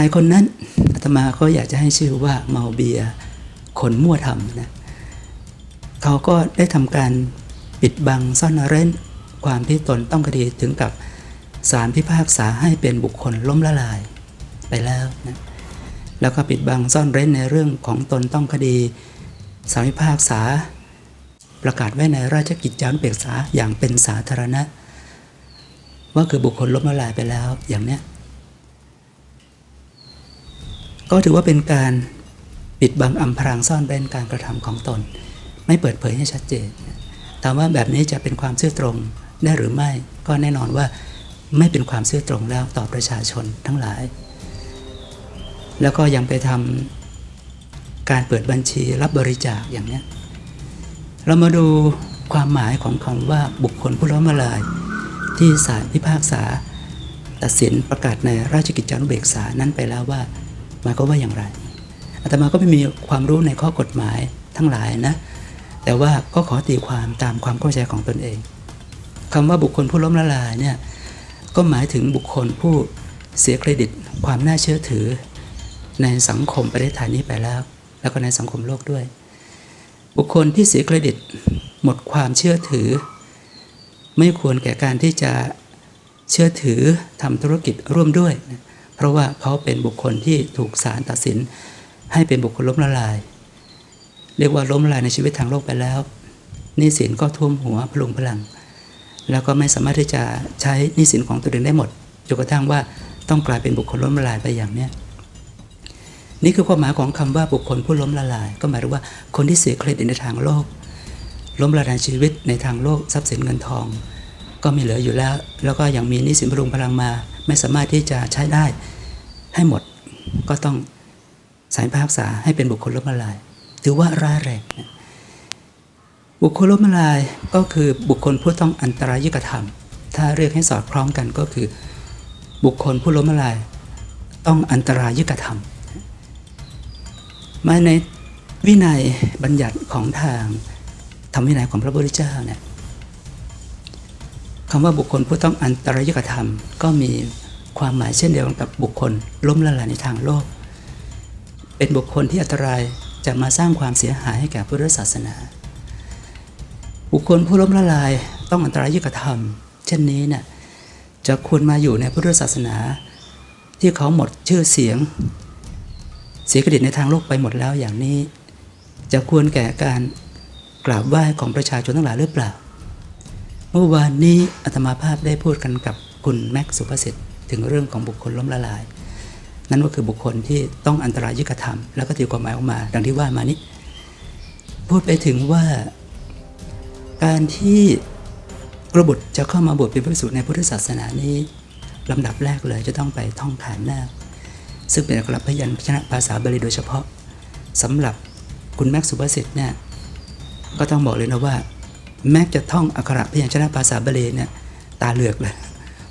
ชายคนนั้นอาตมาก็อยากจะให้ชื่อว่าเมาเบียคนมั่วทำนะเขาก็ได้ทำการปิดบังซ่อนเร้นความที่ตนต้องคดีถึงกับสารพิพากษาให้เป็นบุคคลล้มละลายไปแล้วนะแล้วก็ปิดบังซ่อนเร้นในเรื่องของตนต้องคดีสารพิพากษา ประกาศไว้ในราชกิจจานุเบกษาอย่างเป็นสาธารณะ ว่าคือบุคคลล้มละลายไปแล้วอย่างเนี้ย ก็ถือว่าเป็นการปิดบังอำพรางซ่อนเร้นการกระทำของตน ไม่เปิดเผยให้ชัดเจนถามว่าแบบนี้จะเป็นความซื่อตรงได้หรือไม่ก็แน่นอนว่าไม่เป็นความซื่อตรงแล้วต่อประชาชนทั้งหลาย แล้วก็ยังไปทำการเปิดบัญชีรับบริจาคอย่างนี้เรามาดูความหมายของคำว่าบุคคลผู้ล้มละลาย ที่ศาลพิพากษา ตัดสินประกาศในราชกิจจานุเบกษานั้นไปแล้วว่า มายก็ว่าอย่างไรอาตมาก็ไม่มีความรู้ในข้อกฎหมายทั้งหลายนะ แต่ว่าก็ขอตีความตามความเข้าใจของตนเองคำว่าบุคคลผู้ล้มละลายเนี่ยก็หมายถึงบุคคลผู้เสียเครดิตความน่าเชื่อถือ ในสังคมประเทศไทยนี้ไปแล้ว แล้วก็ในสังคมโลกด้วย บุคคลที่เสียเครดิตหมดความเชื่อถือ ไม่ควรแก่การที่จะเชื่อถือทำธุรกิจร่วมด้วยนะ เพราะว่าเขาเป็นบุคคลที่ถูกศาลตัดสิน ให้เป็นบุคคลล้มละลาย เรียกว่าล้มละลายในชีวิตทางโลกไปแล้วนี้สินก็ท่วมหัวพลุงพลัง แล้วก็ไม่สามารถที่จะใช้นี้สินของตัวเองได้หมดจนกระทั่งว่าต้องกลายเป็นบุคคลล้มละลายไปอย่างเนี้ยนี่คือความหมายของคำว่าบุคคลผู้ล้มละลาย ก็หมายถึงว่าคนที่เสียเครดิตในทางโลก ล้มละลายชีวิตในทางโลกทรัพย์สินเงินทอง ก็มีเหลืออยู่แล้ว แล้วก็ยังมีนี้สินพลุงพลังมา ไม่สามารถที่จะใช้ได้ให้หมดก็ต้องสายพิพากษาให้เป็นบุคคลล้มละลาย ถือว่าร้ายแรงบุคคลล้มละลายก็คือบุคคลผู้ต้องอันตรายยุกระทำถ้าเรียกให้สอดคล้องกันก็คือ บุคคลผู้ล้มละลาย ต้องอันตรายยุกระทำมาในวินัยบัญญัติของทางธรรมวินัยของพระพุทธเจ้าเนี่ย คำว่าบุคคลผู้ต้องอันตรายกระทำก็มีความหมายเช่นเดียวกับบุคคลล้มละลายในทางโลก เป็นบุคคลที่อันตรายจะมาสร้างความเสียหายให้แก่พุทธศาสนา บุคคลผู้ล้มละลายต้องอันตรายกระทำเช่นนี้เนี่ยจะควรมาอยู่ในพุทธศาสนา ที่เขาหมดชื่อเสียง เสียเครดิตในทางโลกไปหมดแล้วอย่างนี้ จะควรแก่การกราบไหว้ของประชาชนทั้งหลายหรือเปล่า มื่อวานนี้อาตมาภาพได้พูดกันกับคุณแม็กซ์สุภสิทธิ์ถึงเรื่องของบุคคลล้มละลาย นั่นก็คือบุคคลที่ต้องอันตรายยึกระทำแล้วก็ตีความหมายออกมา ดังที่ว่ามานี้ พูดไปถึงว่าการที่กระบุตรจะเข้ามาบวชเป็นพระภิกษุในพุทธศาสนานี้ลำดับแรกเลยจะต้องไปท่องขานนาคซึ่งเป็นอักขรพยัญชนะภาษาบาลีโดยเฉพาะสำหรับคุณแม็กซ์สุภสิทธิ์เนี่ยก็ต้องบอกเลยนะว่า แม้จะท่องอักขระพยัญชนะภาษาบาลีเนี่ยตาเหลือกเลย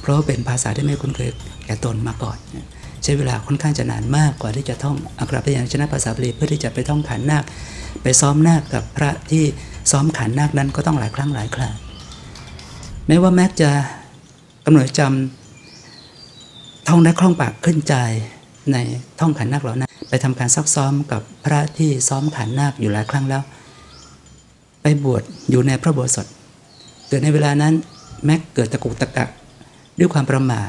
เพราะว่าเป็นภาษาที่ไม่คุ้นเคยแก่ตนมาก่อนใช้เวลาค่อนข้างจะนานมากกว่าที่จะท่องอักขระพยัญชนะภาษาบาลีเพื่อที่จะไปท่องขันนาค ไปซ้อมนาคกับพระที่ซ้อมขันนาคนั้นก็ต้องหลายครั้งหลายคราแม้ว่าแม็กจะกำหนดจำท่องได้คล่องปากขึ้นใจในท่องขันนาคเหล่านั้นไปทำการซักซ้อมกับพระที่ซ้อมขันนาคอยู่หลายครั้งแล้ว ไปบวชอยู่ในพระโบสถเกิดในเวลานั้นแม็กเกิดตะกุกตะกักด้วยความประมาท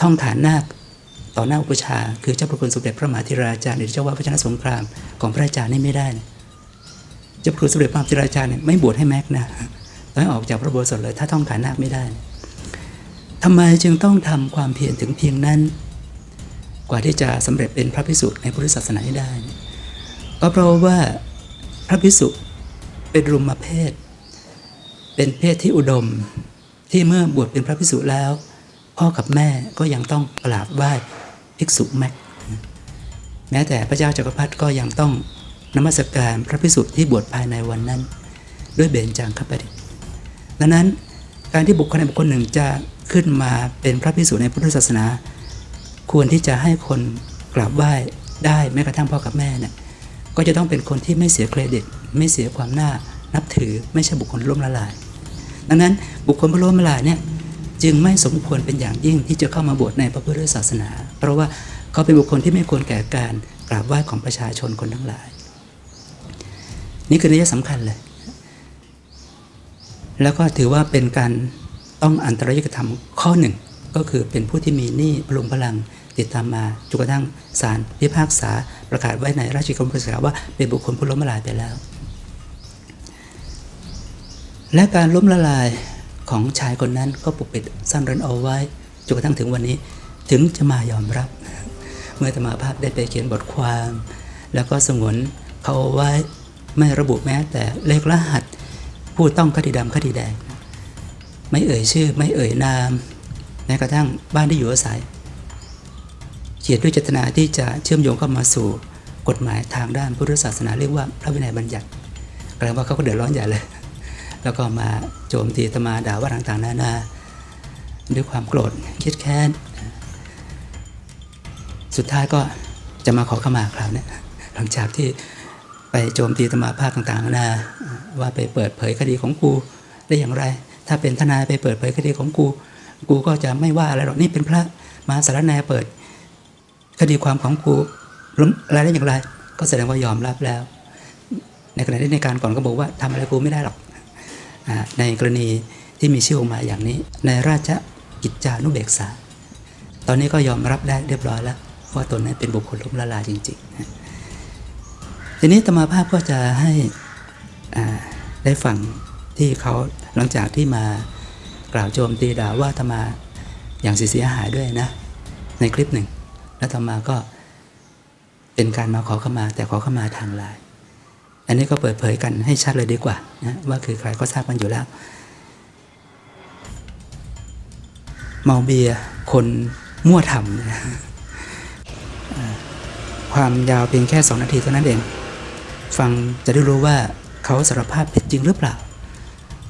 ท่องฐานนาคต่อหน้าอุปชา คือเจ้าพระคุณสมเด็จพระมหาธิราชาหรือเจ้าว่าพระชนสงครามของพระอาจารย์นี่ไม่ได้นะเจ้าพระคุณสมเด็จพระมหาธิราชาเนี่ยไม่บวชให้แม็กนะต้องออกจากพระโบสถเลยถ้าท่องฐานนาคไม่ได้ทำไมจึงต้องทำความเพียรถึงเพียงนั้น กว่าที่จะสำเร็จเป็นพระภิกษุในพุทธศาสนาได้ ก็เพราะว่าพระภิกษุ เป็นรุมเพศ เป็นเพศที่อุดม ที่เมื่อบวชเป็นพระภิกษุแล้ว พ่อกับแม่ก็ยังต้องกราบไหว้ภิกษุแม็กแม้แต่พระเจ้าจักรพรรดิก็ยังต้องนมัสการพระภิกษุที่บวชภายในวันนั้น ด้วยเบญจางคประดิษฐ์ดังนั้นการที่บุคคลใดบุคคลหนึ่งจะขึ้นมาเป็นพระภิกษุในพุทธศาสนา ควรที่จะให้คนกราบไหว้ได้แม้กระทั่งพ่อกับแม่เนี่ยก็จะต้องเป็นคนที่ไม่เสียเครดิต ไม่เสียความน่านับถือไม่ใช่บุคคลล้มละลาย ดังนั้นบุคคลผู้ล้มละลายเนี่ยจึงไม่สมควรเป็นอย่างยิ่งที่จะเข้ามาบวชในพระพุทธศาสนา เพราะว่าเขาเป็นบุคคลที่ไม่ควรแก่การกราบไหว้ของประชาชนคนทั้งหลาย นี่คือนัยสำคัญเลย แล้วก็ถือว่าเป็นการต้องอันตรายกรรมข้อหนึ่ง ก็คือเป็นผู้ที่มีหนี้พลุงพลังติดตามมาจนกระทั่งศาลพิพากษาประกาศไว้ในราชกิจจานุเบกษาว่าเป็นบุคคลผู้ล้มละลายไปแล้ว และการล้มละลายของชายคนนั้นก็ปกปิดซ่อนเร้นเอาไว้จนกระทั่งถึงวันนี้ถึงจะมายอมรับ เมื่อธรรมาภาพได้ไปเขียนบทความ แล้วก็สงวนเขาเอาไว้ไม่ระบุแม้แต่เลขรหัส ผู้ต้องคดีดำคดีแดง ไม่เอ่ยชื่อ ไม่เอ่ยนาม แม้กระทั่งบ้านที่อยู่อาศัย เขียนด้วยเจตนาที่จะเชื่อมโยงเข้ามาสู่กฎหมายทางด้านพุทธศาสนาเรียกว่าพระวินัยบัญญัติแปลว่าเขาก็เดือดร้อนใหญ่เลย แล้วก็มาโจมตีตมาด่าว่าต่างๆนานาด้วยความโกรธครียดแค้น สุดท้ายก็จะมาขอขมาคราวนี้หลังจากที่ไปโจมตีตมาภาพต่างๆนานาว่าไปเปิดเผยคดีของกูได้อย่างไร ถ้าเป็นทนายไปเปิดเผยคดีของกู กูก็จะไม่ว่าอะไรหรอกนี่เป็นพระมาสารแนเปิด คดีความของกูล้มอะไรได้อย่างไร ก็แสดงว่ายอมรับแล้ว ในขณะที่ในการก่อนก็บอกว่าทำอะไรกูไม่ได้หรอก ในกรณีที่มีชื่อออกมาอย่างนี้ ในราชกิจจานุเบกษา ตอนนี้ก็ยอมรับได้เรียบร้อยแล้วว่าตนนั้นเป็นบุคคลล้มละลายจริงๆนะทีนี้ตมาภาพก็จะให้ได้ฟังที่เขาหลังจากที่มากล่าวโจมตีด่าว่าธรรมาอย่างเสียหายด้วยนะ ในคลิปหนึ่ง แล้วธรรมาก็เป็นการมาขอเข้ามาแต่ขอเข้ามาทางไลน์ อันนี้ก็เปิดเผยกันให้ชัดเลยดีกว่านะว่าคือใครก็ทราบกันอยู่แล้ว เมาเบียคนมั่วทำนะความยาวเพียงแค่สองนาทีเท่านั้นเอง ฟังจะได้รู้ว่าเขาสารภาพผิดจริงหรือเปล่า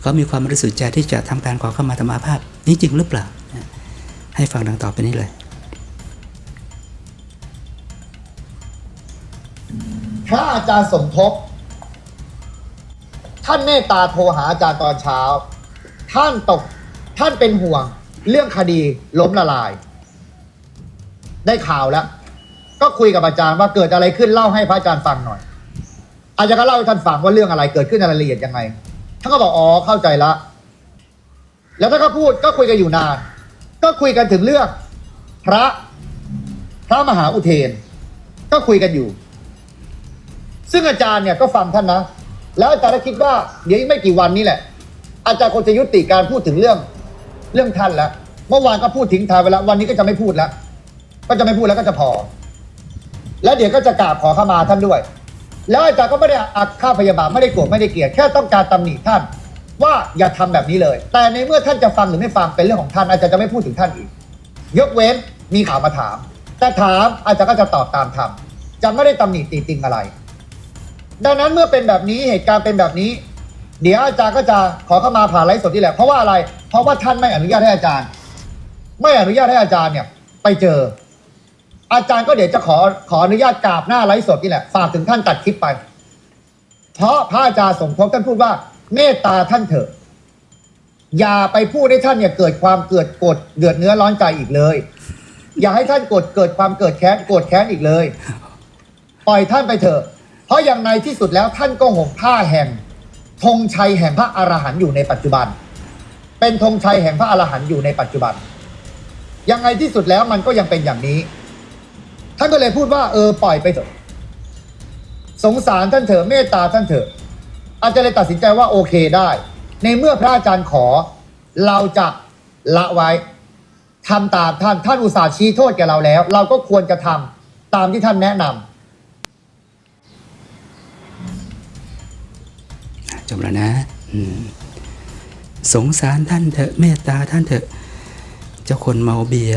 เขามีความบริสุทธิ์ใจที่จะทำการขอเข้ามาธรรมาภาพนี้จริงหรือเปล่า ให้ฟังดังต่อไปนี้เลยพระอาจารย์สมทบ ท่านเมตตาโทรหาอาจารย์ตอนเช้า ท่านตกท่านเป็นห่วง เรื่องคดีล้มละลาย ได้ข่าวแล้ว ก็คุยกับอาจารย์ว่าเกิดอะไรขึ้นเล่าให้พระอาจารย์ฟังหน่อย อาจารย์ก็เล่าให้ท่านฟังว่าเรื่องอะไรเกิดขึ้นในรายละเอียดยังไงท่านก็บอกอ๋อเข้าใจละ แล้วท่านก็พูดก็คุยกันอยู่นาน ก็คุยกันถึงเรื่อง พระพระมหาอุเทน ก็คุยกันอยู่ ซึ่งอาจารย์เนี่ยก็ฟังท่านนะ แล้วอาจารย์ก็คิดว่าเดี๋ยวอีกไม่กี่วันนี้แหละ อาจารย์คงจะยุติการพูดถึงเรื่องเรื่องท่านแล้วเมื่อวานก็พูดทิ้งทายไปแล้ววันนี้ก็จะไม่พูดแล้ว ก็จะไม่พูดแล้วก็จะพอ แล้วเดี๋ยวก็จะกราบขอขมาท่านด้วย แล้วอาจารย์ก็ไม่ได้อาฆาตพยาบาทไม่ได้โกรธไม่ได้เกลียดแค่ต้องการตำหนิท่าน ว่าอย่าทำแบบนี้เลย แต่ในเมื่อท่านจะฟังหรือไม่ฟังเป็นเรื่องของท่าน อาจารย์จะไม่พูดถึงท่านอีก ยกเว้นมีข่าวมาถาม แต่ถามอาจารย์ก็จะตอบตามธรรมจะไม่ได้ตำหนิตีติงอะไร ดังนั้นเมื่อเป็นแบบนี้เหตุการณ์เป็นแบบนี้ เดี๋ยวอาจารย์ก็จะขอเข้ามาผ่านไลฟ์สดนี่แหละเพราะว่าอะไร เพราะว่าท่านไม่อนุญาตให้อาจารย์ ไม่อนุญาตให้อาจารย์เนี่ย ไปเจอ อาจารย์ก็เดี๋ยวจะขอขออนุญาตกราบหน้าไลฟ์สดนี่แหละฝากถึงท่านตัดคลิปไป เพราะพระอาจารย์สมภพท่านพูดว่าเมตตาท่านเถอะ อย่าไปพูดให้ท่านเนี่ยเกิดความเกิดโกรธเดือดเนื้อร้อนใจอีกเลย อย่าให้ท่านโกรธเกิดความเกิดแค้นโกรธแค้นอีกเลย ปล่อยท่านไปเถอะ เพราะอย่างในที่สุดแล้วท่านก็ห่มผ้าแห่งธงชัยแห่งพระอรหันต์อยู่ในปัจจุบัน เป็นธงชัยแห่งพระอรหันต์อยู่ในปัจจุบัน ยังไงที่สุดแล้วมันก็ยังเป็นอย่างนี้ ท่านก็เลยพูดว่าเออปล่อยไปเถอะ สงสารท่านเถอะเมตตาท่านเถอะ อาจารย์เลยตัดสินใจว่าโอเคได้ ในเมื่อพระอาจารย์ขอ เราจะละไว้ทำตามท่านท่านอุตส่าห์ชี้โทษแก่เราแล้ว เราก็ควรจะทำตามที่ท่านแนะนำ จบแล้วนะสงสารท่านเถอะเมตตาท่านเถอะ เจ้าคนเมาเบีย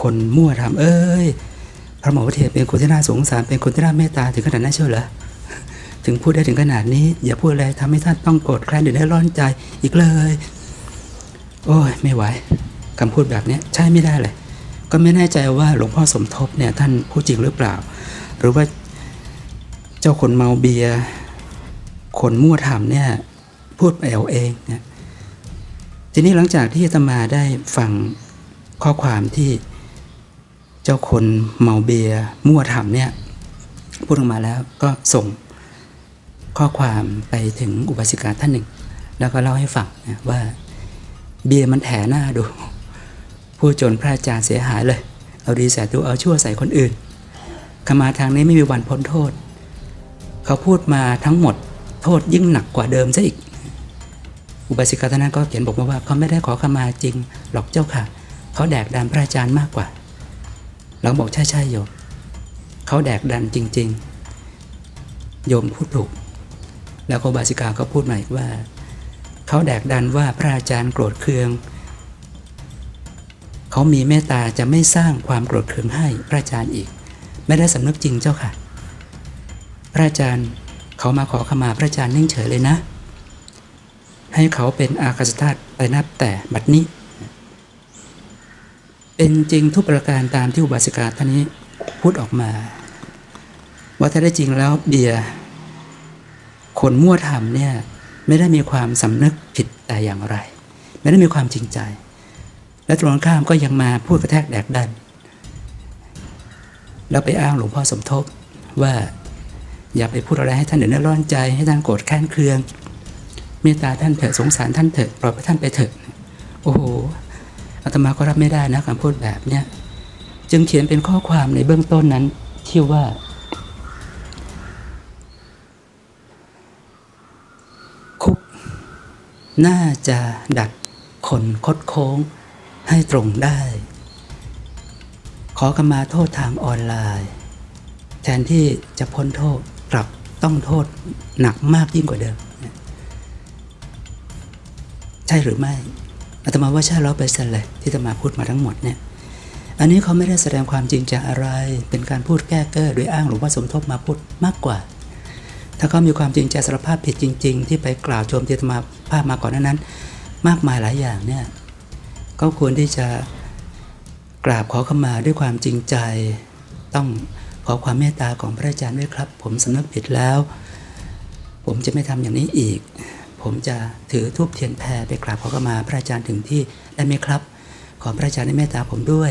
คนมั่วทำเอ้ยพระหมอเทศเป็นคนที่น่าสงสารเป็นคนที่น่าเมตตาถึงขนาดนั้นเชียวเหรอถึงพูดได้ถึงขนาดนี้ อย่าพูดอะไรทำให้ท่านต้องโกรธแค้นหรือได้ร้อนใจอีกเลย โอ้ยไม่ไหวคำพูดแบบนี้ใช่ไม่ได้เลย ก็ไม่แน่ใจว่าหลวงพ่อสมทบเนี่ยท่านพูดจริงหรือเปล่า หรือว่าเจ้าคนเมาเบียร์ คนมั่วทำเนี่ยพูดไปเอาเองเนี่ยทีนี้หลังจากที่ตมาได้ฟังข้อความที่เจ้าคนเมาเบียมั่วทำเนี่ยพูดออกมาแล้วก็ส่งข้อความไปถึงอุบาสิกาท่านหนึ่ง แล้วก็เล่าให้ฟังนะว่าเบียร์มันแถหน้าดู ผู้จนพระอาจารย์เสียหายเลย เอาดีใส่ตัวเอาชั่วใส่คนอื่นขมาทางนี้ไม่มีวันพ้นโทษ เขาพูดมาทั้งหมด โทษยิ่งหนักกว่าเดิมซะอีก อุบาสิกาท่านนั้นก็เขียนบอกมาว่าเขาไม่ได้ขอขมาจริงหรอกเจ้าค่ะ เขาแดกดันพระอาจารย์มากกว่า เราบอกใช่ใช่โยมเขาแดกดันจริง ๆ โยมพูดถูก แล้วอุบาสิกาก็พูดมาอีกว่าเขาแดกดันว่าพระอาจารย์โกรธเคืองเขามีเมตตาจะไม่สร้างความโกรธเคืองให้พระอาจารย์อีก ไม่ได้สำนึกจริงเจ้าค่ะ พระอาจารย์ เขามาขอขมาพระอาจารย์นิ่งเฉยเลยนะ ให้เขาเป็นอากาศธาตุไปนับแต่บัดนี้ เป็นจริงทุกประการตามที่อุบาสิกาท่านนี้พูดออกมา ว่าถ้าได้จริงแล้วเบียคนมั่วทำเนี่ยไม่ได้มีความสำนึกผิดแต่อย่างไร ไม่ได้มีความจริงใจ และตรงข้ามก็ยังมาพูดกระแทกแดกดันแล้วไปอ้างหลวงพ่อสมทบว่า อย่าไปพูดอะไรให้ท่านเดือดร้อนใจ ให้ท่านโกรธแค้นเคือง เมตตาท่านเถอะสงสารท่านเถอะปล่อยท่านไปเถอะ โอ้โหอาตมาก็รับไม่ได้นะคำพูดแบบเนี้ยจึงเขียนเป็นข้อความในเบื้องต้นนั้นที่ว่า คุก น่าจะดัดคนคดโค้งให้ตรงได้ ขอกมาโทษทางออนไลน์ แทนที่จะพ้นโทษ ต้องโทษหนักมากยิ่งกว่าเดิม ใช่หรือไม่อาตมาว่าใช่ร้อยเปอร์เซ็นต์เลยที่อาตมาพูดมาทั้งหมดเนี่ยอันนี้เขาไม่ได้แสดงความจริงใจอะไร เป็นการพูดแก้เก้อโดยอ้างหลวงพ่อสมทบมาพูดมากกว่า ถ้าเขามีความจริงใจสารภาพผิดจริง ๆ ที่ไปกล่าวโจมตีอาตมาภาพมาก่อนนานั้น มากมายหลายอย่างเนี่ยก็ควรที่จะกราบขอขมาด้วยความจริงใจ ต้อง ขอความเมตตาของพระอาจารย์ด้วยครับ ผมสำนึกผิดแล้ว ผมจะไม่ทำอย่างนี้อีก ผมจะถือทูบเทียนแพรไปกราบขอขมาพระอาจารย์ถึงที่ได้ไหมครับ ขอพระอาจารย์ได้เมตตาผมด้วย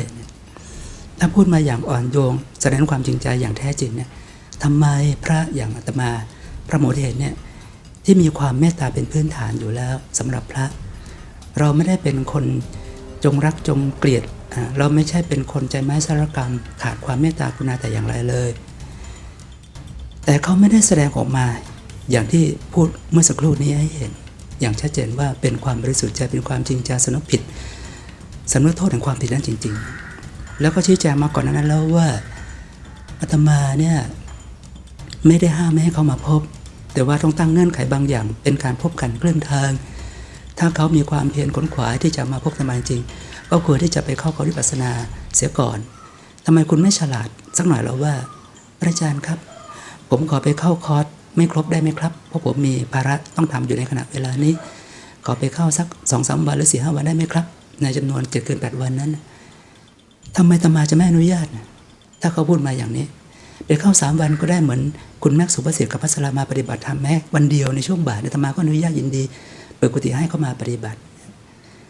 ถ้าพูดมาอย่างอ่อนโยนแสดงความจริงใจอย่างแท้จริงเนี่ยทำไมพระอย่างอาตมา พระโมเห็นเนี่ยที่มีความเมตตาเป็นพื้นฐานอยู่แล้วสำหรับพระ เราไม่ได้เป็นคนจงรักจงเกลียด เราไม่ใช่เป็นคนใจไม้สารกรรม ขาดความเมตตากรุณาแต่อย่างไรเลย แต่เขาไม่ได้แสดงออกมา อย่างที่พูดเมื่อสักครู่นี้ให้เห็น อย่างชัดเจนว่าเป็นความบริสุทธิ์ใจเป็นความจริงใจสนึกผิดสำนึกโทษแห่งความผิดนั้นจริง ๆ แล้วก็ชี้แจงมาก่อนนั้นแล้วว่าอาตมาเนี่ยไม่ได้ห้ามไม่ให้เขามาพบ แต่ว่าต้องตั้งเงื่อนไขบางอย่าง เป็นการพบกันเคลื่อนทาง ถ้าเขามีความเพียรขนขวายที่จะมาพบธรรมาจริง ก็ควรที่จะไปเข้าคอร์สวิปัสสนาเสียก่อนทำไมคุณไม่ฉลาดสักหน่อยแล้วว่าพระอาจารย์ครับ ผมขอไปเข้าคอร์สไม่ครบได้ไหมครับ เพราะผมมีภาระต้องทำอยู่ในขณะเวลานี้ ขอไปเข้าสักสองสามวันหรือสี่ห้าวันได้ไหมครับ ในจำนวนเจ็ดเกินแปดวันนั้นทำไมตมาจะไม่อนุญาต ถ้าเขาพูดมาอย่างนี้ไปเข้าสามวันก็ได้เหมือนคุณแม็กซ์สุภสิทธิ์กับพัสรามาปฏิบัติธรรมแม้วันเดียวในช่วงบ่ายเนี่ยตมาก็อนุญาตยินดี เปิดกุฏิให้เขามาปฏิบัติ